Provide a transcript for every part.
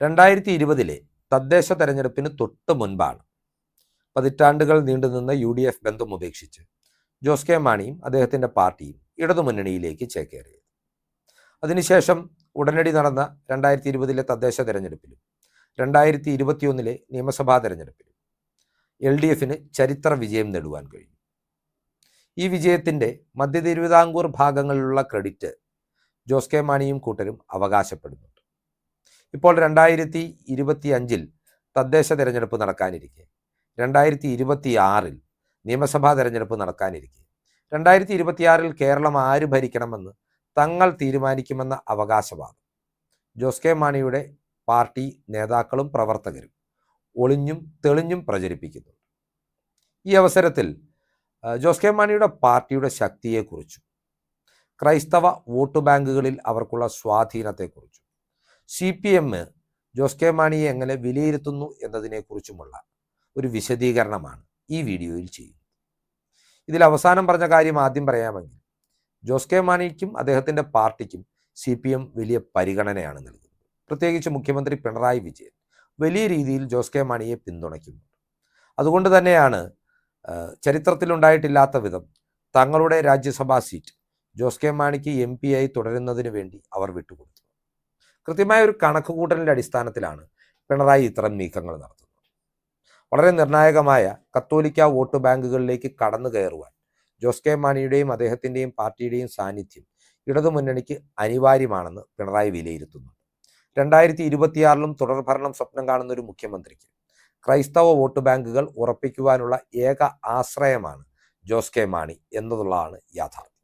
രണ്ടായിരത്തി ഇരുപതിലെ തദ്ദേശ തെരഞ്ഞെടുപ്പിന് തൊട്ട് മുൻപാണ്. പതിറ്റാണ്ടുകൾ നീണ്ടുനിന്ന യു ഡി എഫ് ബന്ധം ഉപേക്ഷിച്ച് ജോസ് കെ മാണിയും അദ്ദേഹത്തിന്റെ പാർട്ടിയും ഇടതുമുന്നണിയിലേക്ക് ചേക്കേറിയത്. അതിനുശേഷം ഉടനടി നടന്ന രണ്ടായിരത്തി ഇരുപതിലെ തദ്ദേശ തെരഞ്ഞെടുപ്പിലും രണ്ടായിരത്തി ഇരുപത്തിയൊന്നിലെ നിയമസഭാ തെരഞ്ഞെടുപ്പിലും എൽ ഡി എഫിന് ചരിത്ര വിജയം നേടുവാൻ കഴിഞ്ഞു. ഈ വിജയത്തിന്റെ മധ്യ തിരുവിതാംകൂർ ഭാഗങ്ങളിലുള്ള ക്രെഡിറ്റ് ജോസ് കെ മാണിയും കൂട്ടരും അവകാശപ്പെടുന്നുണ്ട് ഇപ്പോൾ രണ്ടായിരത്തി ഇരുപത്തി അഞ്ചിൽ തദ്ദേശ തിരഞ്ഞെടുപ്പ് നടക്കാനിരിക്കെ. രണ്ടായിരത്തി ഇരുപത്തി ആറിൽ നിയമസഭാ തിരഞ്ഞെടുപ്പ് നടക്കാനിരിക്കെ. രണ്ടായിരത്തി ഇരുപത്തിയാറിൽ കേരളം ആര് ഭരിക്കണമെന്ന് തങ്ങൾ തീരുമാനിക്കുമെന്ന അവകാശവാദം. ജോസ് കെ മാണിയുടെ പാർട്ടി നേതാക്കളും പ്രവർത്തകരും ഒളിഞ്ഞും തെളിഞ്ഞും പ്രചരിപ്പിക്കുന്നുണ്ട് ഈ അവസരത്തിൽ ജോസ് കെ മാണിയുടെ പാർട്ടിയുടെ ശക്തിയെക്കുറിച്ചും ക്രൈസ്തവ വോട്ട് ബാങ്കുകളിൽ അവർക്കുള്ള സ്വാധീനത്തെക്കുറിച്ചും C P M Jose K മാണിയെ എങ്ങനെ വിലയിരുത്തുന്നു എന്നതിനെക്കുറിച്ചുമുള്ള ഒരു വിശദീകരണമാണ് ഈ വീഡിയോയിൽ ചെയ്യുന്നത്. ഇതിൽ അവസാനം പറഞ്ഞ കാര്യം ആദ്യം പറയാമെങ്കിൽ ജോസ് കെ മാണിക്കും അദ്ദേഹത്തിന്റെ പാർട്ടിക്കും സി പി എം വലിയ പരിഗണനയാണ് നൽകുന്നത്. പ്രത്യേകിച്ച് മുഖ്യമന്ത്രി പിണറായി വിജയൻ വലിയ രീതിയിൽ ജോസ് കെ മാണിയെ പിന്തുണയ്ക്കുന്നുണ്ട്. അതുകൊണ്ട് തന്നെയാണ് ചരിത്രത്തിലുണ്ടായിട്ടില്ലാത്ത വിധം തങ്ങളുടെ രാജ്യസഭാ സീറ്റ് ജോസ് കെ മാണിക്ക് എം ആയി തുടരുന്നതിന് വേണ്ടി അവർ വിട്ടുകൊടുത്തു കൃത്യമായ ഒരു കണക്കുകൂട്ടലിന്റെ അടിസ്ഥാനത്തിലാണ് പിണറായി ഇത്തരം നീക്കങ്ങൾ നടത്തുന്നത്. വളരെ നിർണായകമായ കത്തോലിക്ക വോട്ട് ബാങ്കുകളിലേക്ക് കടന്നു കയറുവാൻ ജോസ് കെ മാണിയുടെയും അദ്ദേഹത്തിന്റെയും പാർട്ടിയുടെയും സാന്നിധ്യം ഇടതുമുന്നണിക്ക് അനിവാര്യമാണെന്ന് പിണറായി വിലയിരുത്തുന്നു. രണ്ടായിരത്തി ഇരുപത്തിയാറിലും തുടർഭരണം സ്വപ്നം കാണുന്ന ഒരു മുഖ്യമന്ത്രിക്ക് ക്രൈസ്തവ വോട്ട് ബാങ്കുകൾ ഉറപ്പിക്കുവാനുള്ള ഏക ആശ്രയമാണ് ജോസ് കെ മാണി എന്നതുള്ളതാണ് യാഥാർത്ഥ്യം.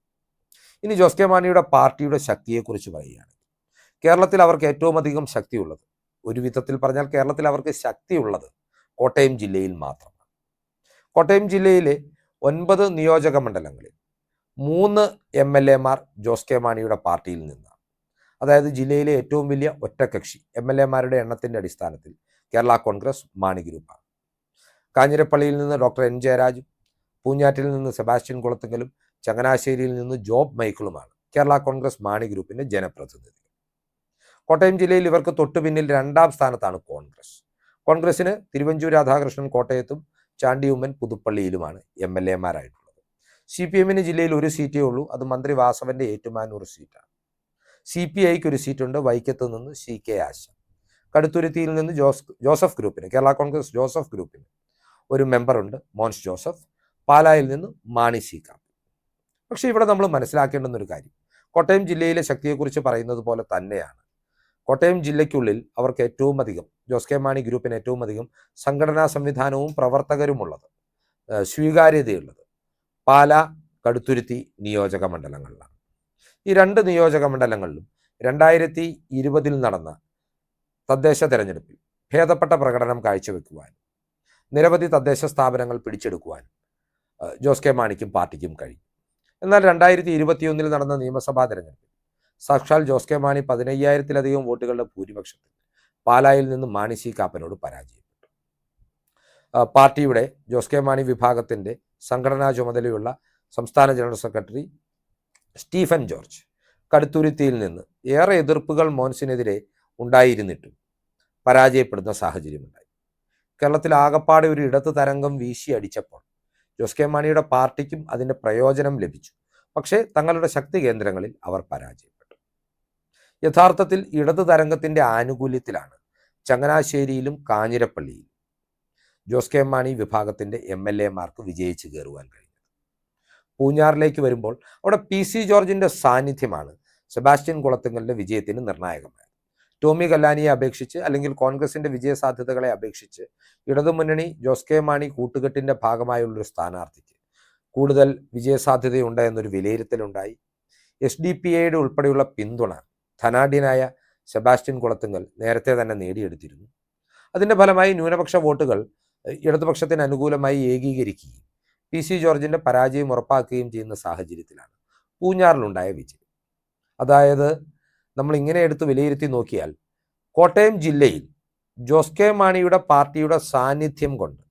ഇനി ജോസ് കെ മാണിയുടെ പാർട്ടിയുടെ ശക്തിയെക്കുറിച്ച് പറയുകയാണ്. കേരളത്തിൽ അവർക്ക് ഏറ്റവും അധികം ശക്തിയുള്ളത്. ഒരു വിധത്തിൽ പറഞ്ഞാൽ കേരളത്തിൽ അവർക്ക് ശക്തിയുള്ളത് കോട്ടയം ജില്ലയിൽ മാത്രമാണ് കോട്ടയം ജില്ലയിലെ ഒൻപത് നിയോജക മണ്ഡലങ്ങളിൽ മൂന്ന് എം എൽ എമാർ ജോസ് കെ മാണിയുടെ പാർട്ടിയിൽ നിന്നാണ്. അതായത് ജില്ലയിലെ ഏറ്റവും വലിയ ഒറ്റകക്ഷി എം എൽ എമാരുടെ എണ്ണത്തിന്റെ അടിസ്ഥാനത്തിൽ കേരള കോൺഗ്രസ് മാണി ഗ്രൂപ്പാണ്. കാഞ്ഞിരപ്പള്ളിയിൽ നിന്ന് ഡോക്ടർ എൻ ജയരാജും പൂഞ്ഞാറ്റിൽ നിന്ന് സെബാസ്റ്റ്യൻ കുളത്തുങ്കലും ചങ്ങനാശ്ശേരിയിൽ നിന്ന് ജോബ് മൈക്കിളുമാണ് കേരള കോൺഗ്രസ് മാണി ഗ്രൂപ്പിന്റെ ജനപ്രതിനിധികൾ. കോട്ടയം ജില്ലയിൽ ഇവർക്ക് തൊട്ടു പിന്നിൽ രണ്ടാം സ്ഥാനത്താണ് കോൺഗ്രസ്. കോൺഗ്രസിന് തിരുവഞ്ചൂർ രാധാകൃഷ്ണൻ കോട്ടയത്തും ചാണ്ടിയുമ്മൻ പുതുപ്പള്ളിയിലുമാണ് എം എൽ എമാരായിട്ടുള്ളത് സി പി എമ്മിന് ജില്ലയിൽ ഒരു സീറ്റേ ഉള്ളൂ. അത് മന്ത്രി വാസവന്റെ ഏറ്റുമാനൂർ സീറ്റാണ്. സി പി ഐക്ക് ഒരു സീറ്റുണ്ട്. വൈക്കത്ത് നിന്ന് സി കെ ആശ കടുത്തുരുത്തിയിൽ നിന്ന് ജോസ് ജോസഫ് ഗ്രൂപ്പിന് കേരള കോൺഗ്രസ് ജോസഫ് ഗ്രൂപ്പിന് ഒരു മെമ്പറുണ്ട് മോൻസ് ജോസഫ്. പാലായിൽ നിന്ന് മാണി സി കാപ്പ്. പക്ഷേ ഇവിടെ നമ്മൾ മനസ്സിലാക്കേണ്ടുന്ന ഒരു കാര്യം. കോട്ടയം ജില്ലയിലെ ശക്തിയെക്കുറിച്ച് പറയുന്നത് പോലെ തന്നെയാണ്. കോട്ടയം ജില്ലയ്ക്കുള്ളിൽ അവർക്ക് ഏറ്റവും അധികം ജോസ് കെ മാണി ഗ്രൂപ്പിന് ഏറ്റവും അധികം സംഘടനാ സംവിധാനവും പ്രവർത്തകരുമുള്ളത് സ്വീകാര്യതയുള്ളത് പാല കടുത്തുരുത്തി നിയോജക മണ്ഡലങ്ങളിലാണ്. ഈ രണ്ട് നിയോജക മണ്ഡലങ്ങളിലും രണ്ടായിരത്തി ഇരുപതിൽ നടന്ന തദ്ദേശ തെരഞ്ഞെടുപ്പിൽ ഭേദപ്പെട്ട പ്രകടനം കാഴ്ചവെക്കുവാനും നിരവധി തദ്ദേശ സ്ഥാപനങ്ങൾ പിടിച്ചെടുക്കുവാനും ജോസ് കെ മാണിക്കും പാർട്ടിക്കും കഴിയും. എന്നാൽ രണ്ടായിരത്തി ഇരുപത്തിയൊന്നിൽ നടന്ന നിയമസഭാ തെരഞ്ഞെടുപ്പിൽ സാക്ഷാൽ ജോസ് കെ മാണി പതിനയ്യായിരത്തിലധികം വോട്ടുകളുടെ ഭൂരിപക്ഷത്തിൽ പാലായിൽ നിന്ന് മാണി സി കാപ്പനോട് പരാജയപ്പെട്ടു. പാർട്ടിയുടെ ജോസ് കെ മാണി വിഭാഗത്തിന്റെ സംഘടനാ ചുമതലയുള്ള സംസ്ഥാന ജനറൽ സെക്രട്ടറി സ്റ്റീഫൻ ജോർജ് കടുത്തുരുത്തിയിൽ നിന്ന് ഏറെ എതിർപ്പുകൾ മോൻസിനെതിരെ ഉണ്ടായിരുന്നിട്ടും പരാജയപ്പെടുന്ന സാഹചര്യമുണ്ടായി. കേരളത്തിൽ ആകപ്പാടെ ഒരു ഇടത്ത് തരംഗം വീശി അടിച്ചപ്പോൾ ജോസ് കെ മാണിയുടെ പാർട്ടിക്കും അതിന്റെ പ്രയോജനം ലഭിച്ചു. പക്ഷേ തങ്ങളുടെ ശക്തി കേന്ദ്രങ്ങളിൽ അവർ പരാജയപ്പെട്ടു. യഥാർത്ഥത്തിൽ ഇടതു തരംഗത്തിന്റെ ആനുകൂല്യത്തിലാണ് ചങ്ങനാശ്ശേരിയിലും കാഞ്ഞിരപ്പള്ളിയിലും. ജോസ് കെ മാണി വിഭാഗത്തിന്റെ എം എൽ എമാർക്ക് വിജയിച്ച് കയറുവാൻ കഴിഞ്ഞു പൂഞ്ഞാറിലേക്ക് വരുമ്പോൾ അവിടെ പി സി ജോർജിന്റെ സാന്നിധ്യമാണ് സെബാസ്റ്റ്യൻ കുളത്തുങ്ങളുടെ വിജയത്തിന് നിർണായകമായത്. ടോമി കല്ലാനിയെ അപേക്ഷിച്ച് അല്ലെങ്കിൽ കോൺഗ്രസിന്റെ വിജയസാധ്യതകളെ അപേക്ഷിച്ച് ഇടതുമുന്നണി ജോസ് കെ മാണി കൂട്ടുകെട്ടിന്റെ ഭാഗമായുള്ളൊരു സ്ഥാനാർത്ഥിക്ക് കൂടുതൽ വിജയസാധ്യതയുണ്ട് എന്നൊരു വിലയിരുത്തലുണ്ടായി. എസ് ഡി പി ഐയുടെ ഉൾപ്പെടെയുള്ള പിന്തുണ ധനാഢ്യനായ സെബാസ്റ്റ്യൻ കുളത്തുങ്കൽ നേരത്തെ തന്നെ നേടിയെടുത്തിരുന്നു. അതിന്റെ ഫലമായി ന്യൂനപക്ഷ വോട്ടുകൾ ഇടതുപക്ഷത്തിന് അനുകൂലമായി ഏകീകരിക്കുകയും പി സി ജോർജിന്റെ പരാജയം ഉറപ്പാക്കുകയും ചെയ്യുന്ന സാഹചര്യത്തിലാണ് പൂഞ്ഞാറിലുണ്ടായ വിജയം. അതായത് നമ്മൾ ഇങ്ങനെ എടുത്ത് വിലയിരുത്തി നോക്കിയാൽ കോട്ടയം ജില്ലയിൽ ജോസ് കെ മാണിയുടെ പാർട്ടിയുടെ സാന്നിധ്യം കൊണ്ട്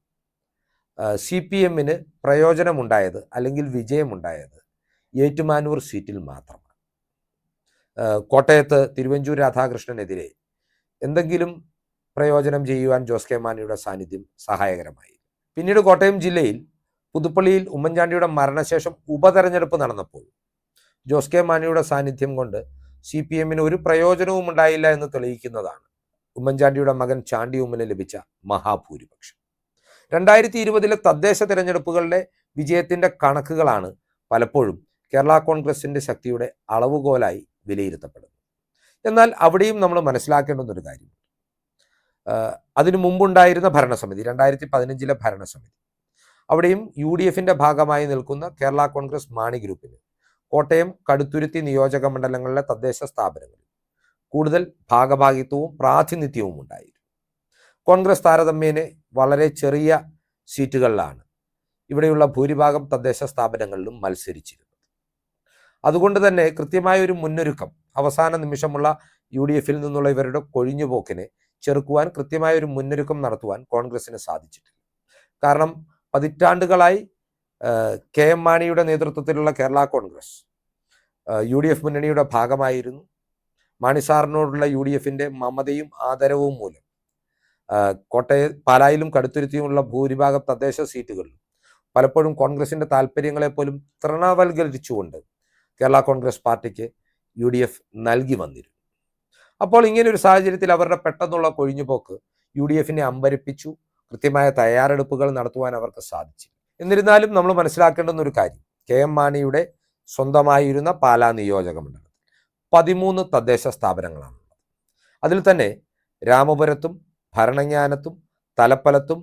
സി പി എമ്മിന് പ്രയോജനമുണ്ടായത് അല്ലെങ്കിൽ വിജയമുണ്ടായത് ഏറ്റുമാനൂർ സീറ്റിൽ മാത്രമാണ് ആ, കോട്ടയത്ത് തിരുവഞ്ചൂർ രാധാകൃഷ്ണനെതിരെ എന്തെങ്കിലും പ്രയോജനം ചെയ്യുവാൻ ജോസ് കെ മാണിയുടെ സാന്നിധ്യം സഹായകരമായി. പിന്നീട് കോട്ടയം ജില്ലയിൽ പുതുപ്പള്ളിയിൽ ഉമ്മൻചാണ്ടിയുടെ മരണശേഷം ഉപതെരഞ്ഞെടുപ്പ് നടന്നപ്പോൾ ജോസ് കെ മാണിയുടെ സാന്നിധ്യം കൊണ്ട് സി പി എമ്മിന് ഒരു പ്രയോജനവും ഉണ്ടായില്ല എന്ന് തെളിയിക്കുന്നതാണ് ഉമ്മൻചാണ്ടിയുടെ മകൻ ചാണ്ടി ഉമ്മന് ലഭിച്ച മഹാഭൂരിപക്ഷം. രണ്ടായിരത്തി ഇരുപതിലെ തദ്ദേശ തിരഞ്ഞെടുപ്പുകളുടെ വിജയത്തിന്റെ കണക്കുകളാണ് പലപ്പോഴും കേരള കോൺഗ്രസിന്റെ ശക്തിയുടെ അളവുകോലായി വിലയിരുത്തപ്പെടുന്നത് എന്നാൽ അവിടെയും നമ്മൾ മനസ്സിലാക്കേണ്ടുന്ന ഒരു കാര്യം. അതിനു മുമ്പുണ്ടായിരുന്ന ഭരണസമിതി രണ്ടായിരത്തി പതിനഞ്ചിലെ ഭരണസമിതി. അവിടെയും യു ഡി എഫിന്റെ ഭാഗമായി നിൽക്കുന്ന കേരള കോൺഗ്രസ് മാണി ഗ്രൂപ്പിന് കോട്ടയം കടുത്തുരുത്തി നിയോജക മണ്ഡലങ്ങളിലെ തദ്ദേശ സ്ഥാപനങ്ങളിൽ കൂടുതൽ ഭാഗഭാഗിത്വവും പ്രാതിനിധ്യവും ഉണ്ടായിരുന്നു. കോൺഗ്രസ് താരതമ്യേന വളരെ ചെറിയ സീറ്റുകളിലാണ് ഇവിടെയുള്ള ഭൂരിഭാഗം തദ്ദേശ സ്ഥാപനങ്ങളിലും മത്സരിച്ചിരുന്നത്. അതുകൊണ്ട് തന്നെ കൃത്യമായ ഒരു മുന്നൊരുക്കം അവസാന നിമിഷമുള്ള യു ഡി എഫിൽ നിന്നുള്ള ഇവരുടെ കൊഴിഞ്ഞുപോക്കിനെ ചെറുക്കുവാൻ കൃത്യമായ ഒരു മുന്നൊരുക്കം നടത്തുവാൻ കോൺഗ്രസിന് സാധിച്ചിട്ടില്ല. കാരണം പതിറ്റാണ്ടുകളായി കെ എം മാണിയുടെ നേതൃത്വത്തിലുള്ള Kerala Congress U D F മുന്നണിയുടെ ഭാഗമായിരുന്നു. മാണി സാറിനോടുള്ള യു ഡി എഫിന്റെ മമതയും ആദരവും മൂലം കോട്ടയ പാലായിലും കടുത്തുരുത്തിയുമുള്ള ഭൂരിഭാഗം തദ്ദേശ സീറ്റുകളിലും പലപ്പോഴും കോൺഗ്രസിന്റെ താല്പര്യങ്ങളെ പോലും തൃണവൽക്കരിച്ചുകൊണ്ട് കേരള കോൺഗ്രസ് പാർട്ടിക്ക് യു ഡി എഫ് നൽകി വന്നിരുന്നു. അപ്പോൾ ഇങ്ങനെ ഒരു സാഹചര്യത്തിൽ അവരുടെ പെട്ടെന്നുള്ള കൊഴിഞ്ഞുപോക്ക് യു ഡി എഫിനെ അമ്പരിപ്പിച്ചു. കൃത്യമായ തയ്യാറെടുപ്പുകൾ നടത്തുവാൻ അവർക്ക് സാധിച്ചു. എന്നിരുന്നാലും നമ്മൾ മനസ്സിലാക്കേണ്ടുന്ന ഒരു കാര്യം. കെ എം മാണിയുടെ സ്വന്തമായിരുന്ന പാലാ നിയോജക മണ്ഡലം പതിമൂന്ന് തദ്ദേശ സ്ഥാപനങ്ങളാണുള്ളത്. അതിൽ തന്നെ രാമപുരത്തും ഭരണജ്ഞാനത്തും തലപ്പലത്തും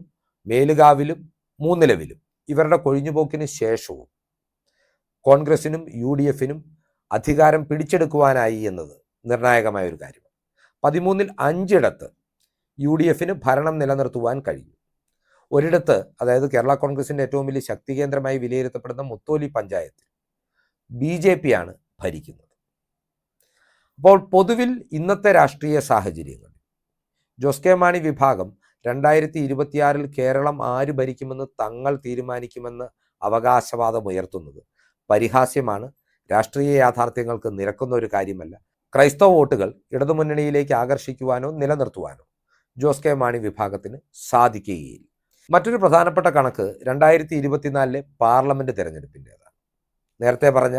മേലുകാവിലും മൂന്നിലവിലും ഇവരുടെ കൊഴിഞ്ഞുപോക്കിന് ശേഷവും കോൺഗ്രസിനും യു ഡി എഫിനും അധികാരം പിടിച്ചെടുക്കുവാനായി എന്നത് നിർണായകമായ ഒരു കാര്യമാണ് പതിമൂന്നിൽ അഞ്ചിടത്ത് യു ഡി എഫിന് ഭരണം നിലനിർത്തുവാൻ കഴിയും ഒരിടത്ത് അതായത് കേരള കോൺഗ്രസിന്റെ ഏറ്റവും വലിയ ശക്തി കേന്ദ്രമായി വിലയിരുത്തപ്പെടുന്ന മുത്തോലി പഞ്ചായത്തിൽ ബി ജെ പി ആണ് ഭരിക്കുന്നത്. അപ്പോൾ പൊതുവിൽ ഇന്നത്തെ രാഷ്ട്രീയ സാഹചര്യങ്ങൾ. ജോസ് കെ മാണി വിഭാഗം രണ്ടായിരത്തി ഇരുപത്തിയാറിൽ കേരളം ആര് ഭരിക്കുമെന്ന് തങ്ങൾ തീരുമാനിക്കുമെന്ന് അവകാശവാദം ഉയർത്തുന്നത് പരിഹാസ്യമാണ്. രാഷ്ട്രീയ യാഥാർത്ഥ്യങ്ങൾക്ക് നിരക്കുന്ന ഒരു കാര്യമല്ല. ക്രൈസ്തവ വോട്ടുകൾ ഇടതുമുന്നണിയിലേക്ക് ആകർഷിക്കുവാനോ നിലനിർത്തുവാനോ ജോസ് കെ മാണി വിഭാഗത്തിന് സാധിക്കുകയില്ല. മറ്റൊരു പ്രധാനപ്പെട്ട കണക്ക് രണ്ടായിരത്തി ഇരുപത്തിനാലിലെ പാർലമെന്റ് തെരഞ്ഞെടുപ്പിന്റെതാണ്. നേരത്തെ പറഞ്ഞ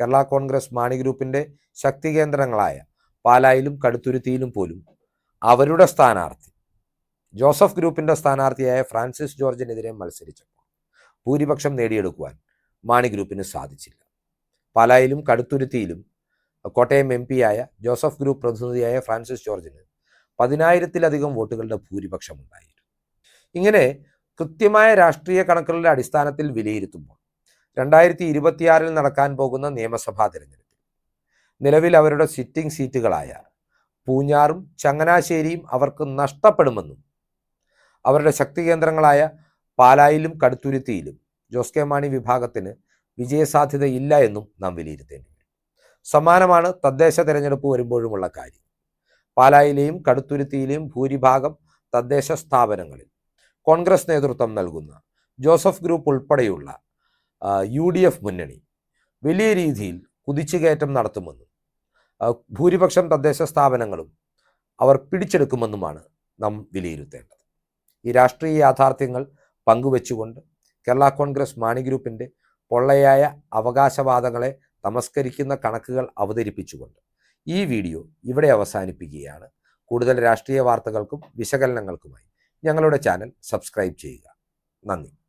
കേരള കോൺഗ്രസ് മാണി ഗ്രൂപ്പിന്റെ ശക്തി കേന്ദ്രങ്ങളായ പാലായിലും കടുത്തുരുത്തിയിലും പോലും അവരുടെ സ്ഥാനാർത്ഥി ജോസഫ് ഗ്രൂപ്പിന്റെ സ്ഥാനാർത്ഥിയായ ഫ്രാൻസിസ് ജോർജിനെതിരെ മത്സരിച്ചപ്പോൾ ഭൂരിപക്ഷം നേടിയെടുക്കുവാൻ മാണി ഗ്രൂപ്പിന് സാധിച്ചില്ല. പാലായിലും കടുത്തുരുത്തിയിലും കോട്ടയം എം ആയ ജോസഫ് ഗ്രൂപ്പ് പ്രതിനിധിയായ ഫ്രാൻസിസ് ജോർജിന് പതിനായിരത്തിലധികം വോട്ടുകളുടെ ഭൂരിപക്ഷം ഉണ്ടായിരുന്നു ഇങ്ങനെ കൃത്യമായ രാഷ്ട്രീയ കണക്കുകളുടെ അടിസ്ഥാനത്തിൽ വിലയിരുത്തുമ്പോൾ രണ്ടായിരത്തി ഇരുപത്തിയാറിൽ നടക്കാൻ പോകുന്ന നിയമസഭാ തിരഞ്ഞെടുപ്പിൽ നിലവിൽ അവരുടെ സിറ്റിംഗ് സീറ്റുകളായ പൂഞ്ഞാറും ചങ്ങനാശ്ശേരിയും അവർക്ക് നഷ്ടപ്പെടുമെന്നും അവരുടെ ശക്തി കേന്ദ്രങ്ങളായ പാലായിലും കടുത്തുരുത്തിയിലും ജോസ് കെ മാണി വിഭാഗത്തിന് വിജയസാധ്യതയില്ല എന്നും നാം വിലയിരുത്തേണ്ടി സമാനമാണ് തദ്ദേശ തെരഞ്ഞെടുപ്പ് വരുമ്പോഴുമുള്ള കാര്യം. പാലായിലെയും കടുത്തുരുത്തിയിലെയും ഭൂരിഭാഗം തദ്ദേശ സ്ഥാപനങ്ങളിൽ കോൺഗ്രസ് നേതൃത്വം നൽകുന്ന ജോസഫ് ഗ്രൂപ്പ് ഉൾപ്പെടെയുള്ള യു ഡി എഫ് മുന്നണി വലിയ രീതിയിൽ കുതിച്ചുകയറ്റം നടത്തുമെന്നും ഭൂരിപക്ഷം തദ്ദേശ സ്ഥാപനങ്ങളും അവർ പിടിച്ചെടുക്കുമെന്നുമാണ് നാം വിലയിരുത്തേണ്ടത്. ഈ രാഷ്ട്രീയ യാഥാർത്ഥ്യങ്ങൾ പങ്കുവെച്ചുകൊണ്ട് കേരള കോൺഗ്രസ് മാണി ഗ്രൂപ്പിന്റെ പൊള്ളയായ അവകാശവാദങ്ങളെ തമസ്കരിക്കുന്ന കണക്കുകൾ അവതരിപ്പിച്ചുകൊണ്ട് ഈ വീഡിയോ ഇവിടെ അവസാനിപ്പിക്കുകയാണ്. കൂടുതൽ രാഷ്ട്രീയ വാർത്തകൾക്കും വിശകലനങ്ങൾക്കുമായി ഞങ്ങളുടെ ചാനൽ സബ്സ്ക്രൈബ് ചെയ്യുക. നന്ദി.